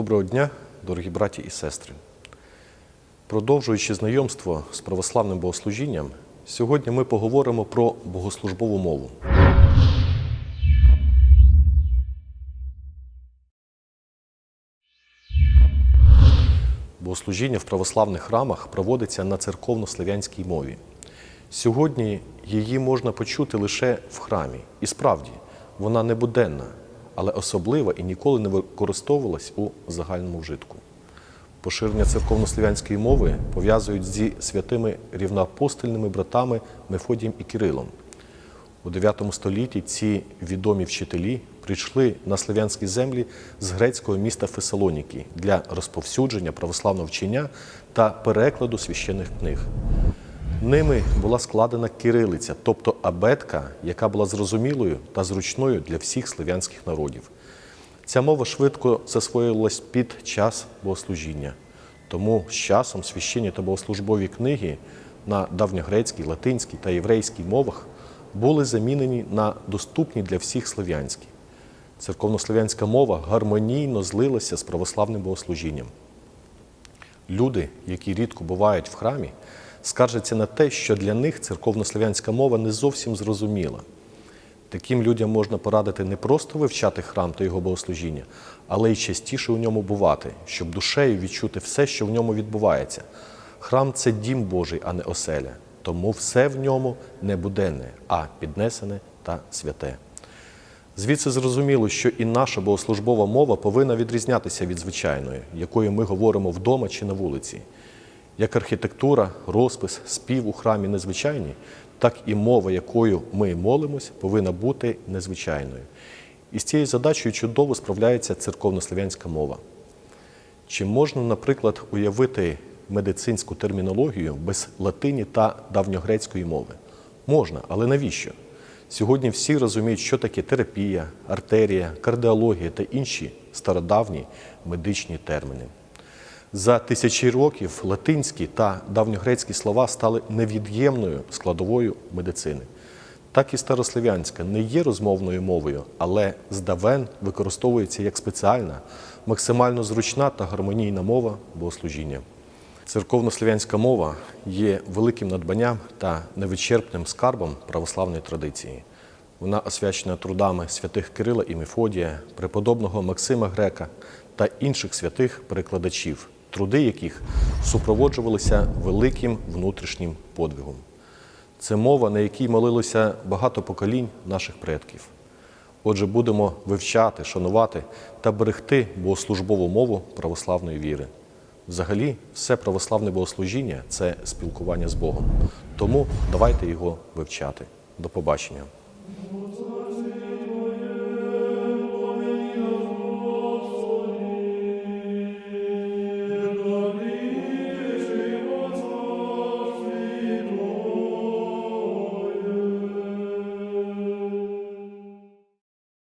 Доброго дня, дорогі браті і сестри. Продовжуючи знайомство з православним богослужінням, сьогодні ми поговоримо про богослужбову мову. Богослужіння в православних храмах проводиться на церковно-слав'янській мові. Сьогодні її можна почути лише в храмі. І справді, вона не буденна, але особлива і ніколи не використовувалась у загальному вжитку. Поширення церковно-слав'янської мови пов'язують зі святими рівноапостольними братами Мефодієм і Кирилом. У 9 столітті ці відомі вчителі прийшли на слав'янські землі з грецького міста Фесалоніки для розповсюдження православного вчення та перекладу священних книг. Ними була складена кирилиця, тобто абетка, яка була зрозумілою та зручною для всіх слав'янських народів. Ця мова швидко засвоїлась під час богослужіння. Тому з часом священні та богослужбові книги на давньогрецькій, латинській та єврейській мовах були замінені на доступні для всіх слав'янські. Церковнослов'янська мова гармонійно злилася з православним богослужінням. Люди, які рідко бувають в храмі, скаржаться на те, що для них церковнослов'янська мова не зовсім зрозуміла. Таким людям можна порадити не просто вивчати храм та його богослужіння, але й частіше у ньому бувати, щоб душею відчути все, що в ньому відбувається. Храм це дім Божий, а не оселя. Тому все в ньому не буденне, а піднесене та святе. Звідси зрозуміло, що і наша богослужбова мова повинна відрізнятися від звичайної, якою ми говоримо вдома чи на вулиці. Як архітектура, розпис, спів у храмі незвичайні, так і мова, якою ми молимось, повинна бути незвичайною. І з цією задачею чудово справляється церковнослов'янська мова. Чи можна, наприклад, уявити медицинську термінологію без латині та давньогрецької мови? Можна, але навіщо? Сьогодні всі розуміють, що таке терапія, артерія, кардіологія та інші стародавні медичні терміни. За тисячі років латинські та давньогрецькі слова стали невід'ємною складовою медицини. Так і старослов'янська не є розмовною мовою, але здавен використовується як спеціальна, максимально зручна та гармонійна мова богослужіння. Церковнослов'янська мова є великим надбанням та невичерпним скарбом православної традиції. Вона освячена трудами святих Кирила і Мефодія, преподобного Максима Грека та інших святих перекладачів, труди яких супроводжувалися великим внутрішнім подвигом. Це мова, на якій молилося багато поколінь наших предків. Отже, будемо вивчати, шанувати та берегти богослужбову мову православної віри. Взагалі, все православне богослужіння це спілкування з Богом. Тому давайте його вивчати. До побачення.